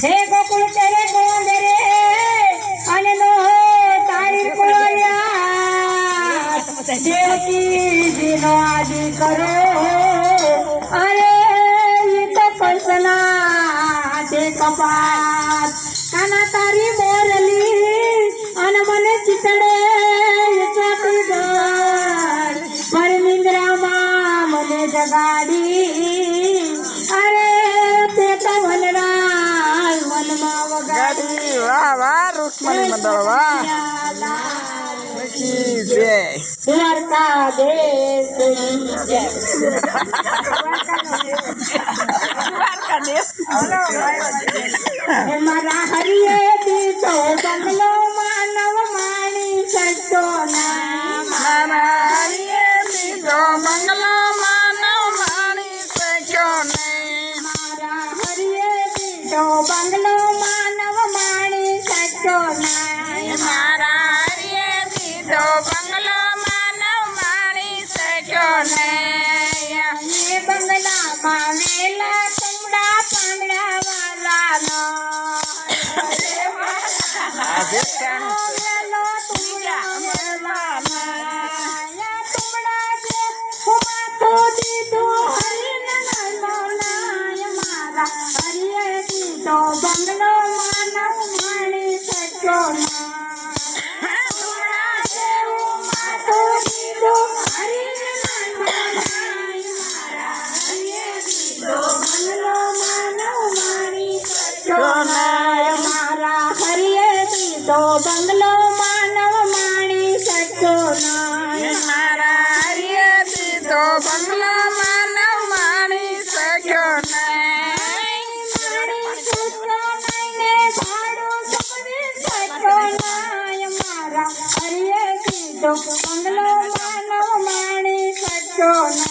હે ગોકુળ તેરે ગોંદ રે અને નો તારી કોળિયા દેવતી દિનો આદિ કરો ગાડી અરે તે પવન રાલ મનમાં વગાડી વાહ વાહ રૂકમણી મંડળ વાહ. મારા તો બંગલો માનવ માણી સચો બંગલો મારા હરિયે દીધો બંગલો માનવ માણી સચો મારા હરિયે દીધો બંગલો કટ્ટો કંગલો માનો માણી કટ્ટો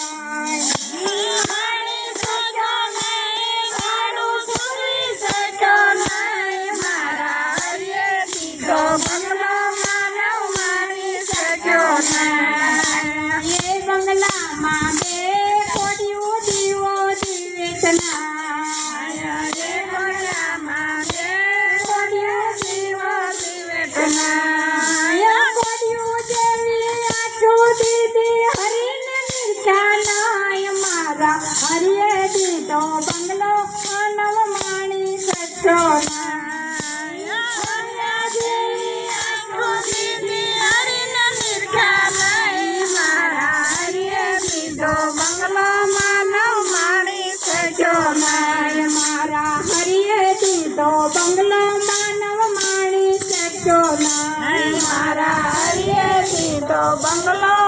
上班喽！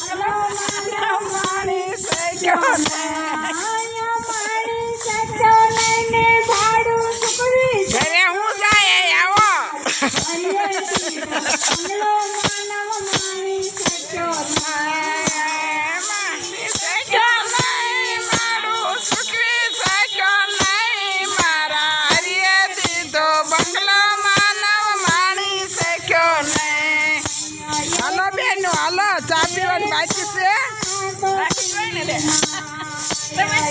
Namaste.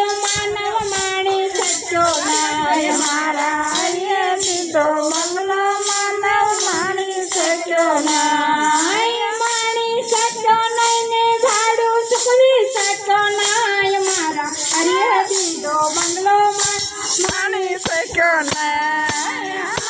வைக்கணும்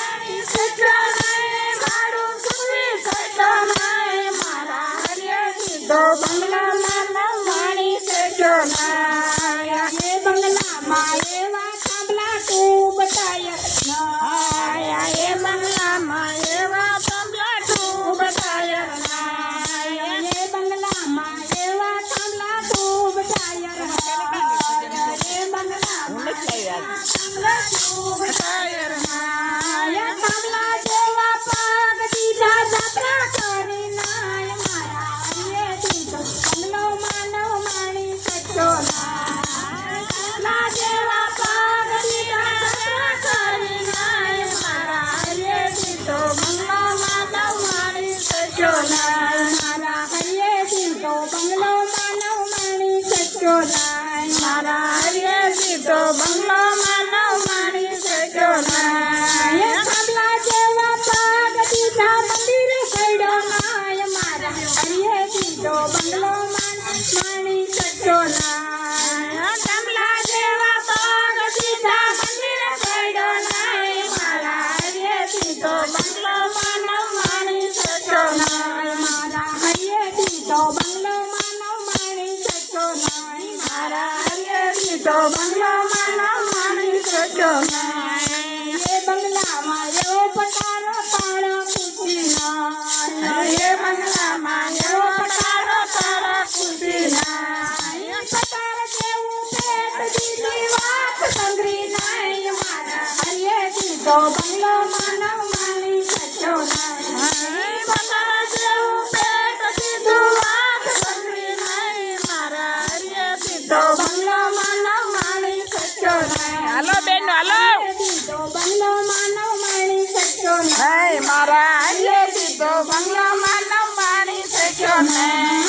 Bye. બંગલો માનો માણી સચો નાણી મારા હરિયરી તો બંગલો માનો માણી સચો એ બંગલામાં એવો પટારો તારા ખુશી એ બંગલામાં એવો તારા ખુશી ના પટાર કેવું પેટ મારા હરિયરી તો બંગલો માનો માણી સચો નાણી હાલો બેન હાલો. માણી શક્યો નહીં મારા દીધો બંગલો માનવ માણી શક્યો નહીં